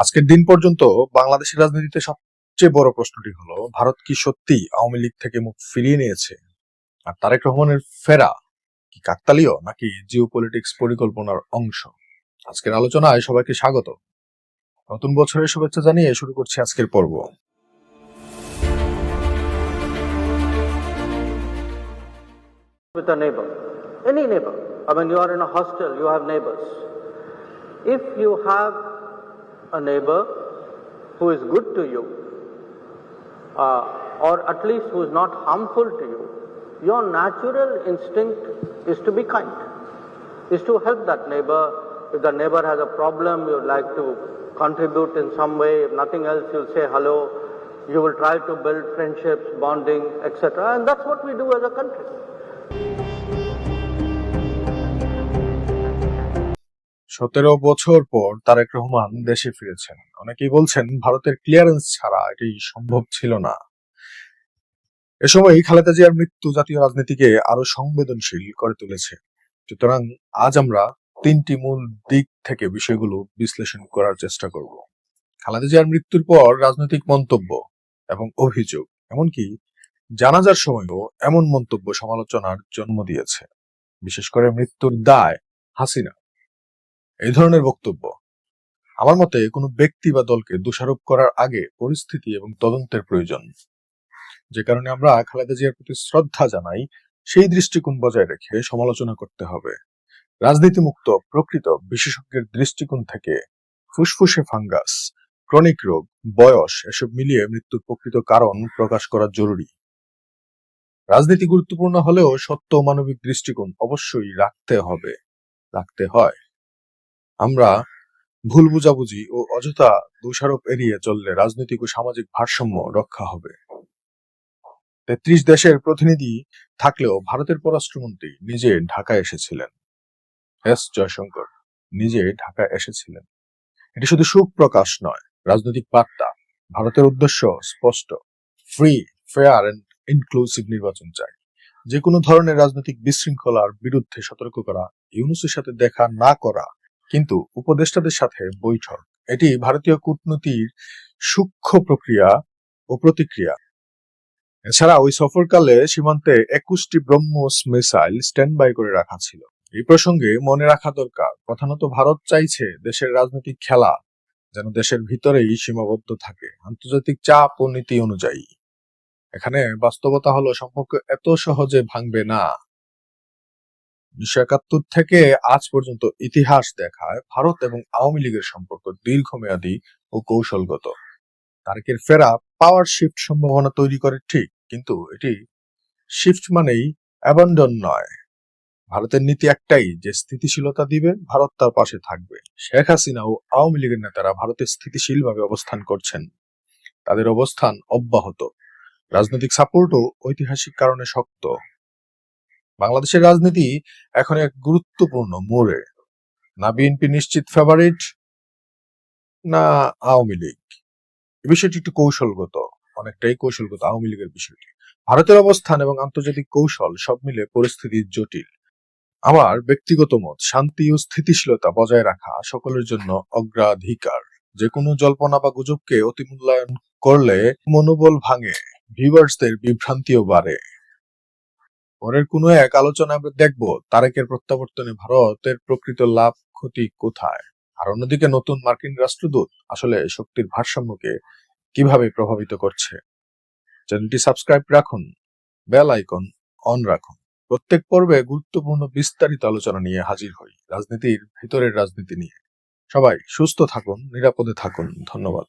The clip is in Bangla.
আজকের দিন পর্যন্ত বাংলাদেশের রাজনীতিতে সবচেয়ে বড় প্রশ্নটি হলো ভারত কি সত্যি আওয়ামী লীগ থেকে মুখ ফিরিয়ে নিয়েছে? আর তারেক রহমানের ফেরা কি কাকতালীয় নাকি জিও পলিটিক্স পরিকল্পনার অংশ? আজকের আলোচনায় সবাইকে স্বাগত। নতুন বছরের শুভেচ্ছা জানিয়ে শুরু করছি আজকের পর্ব। With a neighbor, any neighbor. I mean, you are in a hostel, you have neighbors. If you have a neighbor who is good to you, uh, or at least who is not harmful to you, your natural instinct is to be kind, is to help that neighbor. If the neighbor has a problem, you would like to contribute in some way. If nothing else, you'll say hello. You will try to build friendships, bonding, etc. And that's what we do as a country. সতেরো বছর পর তারেক রহমান দেশে ফিরেছেন। অনেকেই বলছেন, ভারতের ক্লিয়ারেন্স ছাড়া এটি সম্ভব ছিল না। এ সময় খালেদা জিয়ার মৃত্যু জাতীয় রাজনীতিকে আরও সংবেদনশীল করে তুলেছে। সুতরাং আজ আমরা তিনটি মূল দিক থেকে বিষয়গুলো বিশ্লেষণ করার চেষ্টা করব। খালেদা জিয়ার মৃত্যুর পর রাজনৈতিক মন্তব্য এবং অভিযোগ, এমনকি জানাজার সময়ও এমন মন্তব্য সমালোচনার জন্ম দিয়েছে। বিশেষ করে মৃত্যুর দায় হাসিনা। এই ধরনের বক্তব্য। আমার মতে, কোনো ব্যক্তি বা দলকে দোষারোপ করার আগে পরিস্থিতি এবং তদন্তের প্রয়োজন। যে কারণে আমরা খালেদা জিয়ার প্রতি শ্রদ্ধা জানাই, সেই দৃষ্টিকোণ বজায় রেখে সমালোচনা করতে হবে। রাজনীতি মুক্ত প্রকৃত বিশেষজ্ঞের দৃষ্টিকোণ থেকে ফুসফুসে ফাঙ্গাস, ক্রনিক রোগ, বয়স, এসব মিলিয়ে মৃত্যুর প্রকৃত কারণ প্রকাশ করা জরুরি। রাজনীতি গুরুত্বপূর্ণ হলেও সত্য মানবিক দৃষ্টিকোণ অবশ্যই রাখতে হবে। রাখতে হয়। আমরা ভুল বুঝাবুঝি ও অযথা দোষারোপ এড়িয়ে চললে রাজনৈতিক ও সামাজিক ভারসাম্য রক্ষা হবে। তেত্রিশ দেশের প্রতিনিধি থাকলেও ভারতের পররাষ্ট্রমন্ত্রী নিজে ঢাকায় এসেছিলেন। এস জয়শঙ্কর নিজে ঢাকায় এসেছিলেন। এটি শুধু সুখ প্রকাশ নয়, রাজনৈতিক বার্তা, ভারতের উদ্দেশ্য স্পষ্ট। ফ্রি ফেয়ার এন্ড ইনক্লুসিভ নির্বাচন চাই। যে কোনো ধরনের রাজনৈতিক বিশৃঙ্খলার বিরুদ্ধে সতর্ক করা, ইউনুসের সাথে দেখা না করা কিন্তু উপদেষ্টাদের সাথে বৈঠক। এটি ভারতীয় কূটনীতির সূক্ষ্ম প্রক্রিয়া ও প্রতিক্রিয়া। এছাড়া ওই সফরকালে সীমান্তে একুশটি ব্রহ্মোস মিসাইল স্ট্যান্ড বাই করে রাখা ছিল। এই প্রসঙ্গে মনে রাখা দরকার, প্রধানত ভারত চাইছে দেশের রাজনৈতিক খেলা যেন দেশের ভিতরেই সীমাবদ্ধ থাকে, আন্তর্জাতিক চাপ ও নীতি অনুযায়ী। এখানে বাস্তবতা হলো সম্পর্ক এত সহজে ভাঙবে না। উনিশশো একাত্তর থেকে আজ পর্যন্ত ইতিহাস দেখায় ভারত এবং আওয়ামী লীগের সম্পর্ক দীর্ঘমেয়াদী ও কৌশলগত। তারেকের ফেরা পাওয়ার শিফট সম্ভাবনা তৈরি করে ঠিক, কিন্তু এটি শিফট মানেই অ্যাবান্ডন নয়। ভারতের নীতি একটাই, যে স্থিতিশীলতা দিবে, ভারত তার পাশে থাকবে। শেখ হাসিনা ও আওয়ামী লীগের নেতারা ভারতে স্থিতিশীলভাবে অবস্থান করছেন। তাদের অবস্থান অব্যাহত। রাজনৈতিক সাপোর্টও ঐতিহাসিক কারণে শক্ত। বাংলাদেশের রাজনীতি এখন এক গুরুত্বপূর্ণ মোড়ে। না বিএনপি নিশ্চিত ফেভারিট না আওয়ামী লীগ। এ বিষয়টি একটু কৌশলগত, অনেকটাই কৌশলগত আওয়ামী লীগের বিষয়টি। ভারতের অবস্থান এবং আন্তর্জাতিক কৌশল সব মিলে পরিস্থিতি জটিল। আমার ব্যক্তিগত মত, শান্তি ও স্থিতিশীলতা বজায় রাখা সকলের জন্য অগ্রাধিকার। যে কোনো জল্পনা বা গুজবকে অতিমূল্যায়ন করলে মনোবল ভাঙে ভিউয়ার্সদের বিভ্রান্তিও বাড়ে। পরের কোনো এক আলোচনা আমরা দেখব, তারেকের প্রত্যাবর্তনে ভারতের প্রকৃত লাভ, ক্ষতি কোথায়? আর অন্যদিকে নতুন মার্কিন রাষ্ট্রদূত আসলে শক্তির ভারসাম্যকে কীভাবে প্রভাবিত করছে? চ্যানেলটি সাবস্ক্রাইব রাখুন, বেল আইকন অন রাখুন। প্রত্যেক পর্বে গুরুত্বপূর্ণ বিস্তারিত আলোচনা নিয়ে হাজির হই রাজনীতির ভিতরের রাজনীতি নিয়ে। সবাই সুস্থ থাকুন, নিরাপদে থাকুন। ধন্যবাদ।